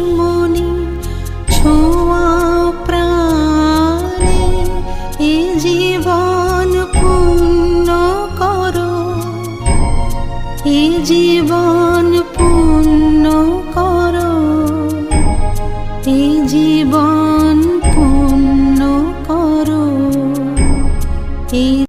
মনি ছোঁয়া প্রাণে এ জীবন পূর্ণ করো। এ জীবন পূর্ণ করো। এ জীবন পূর্ণ করো। এ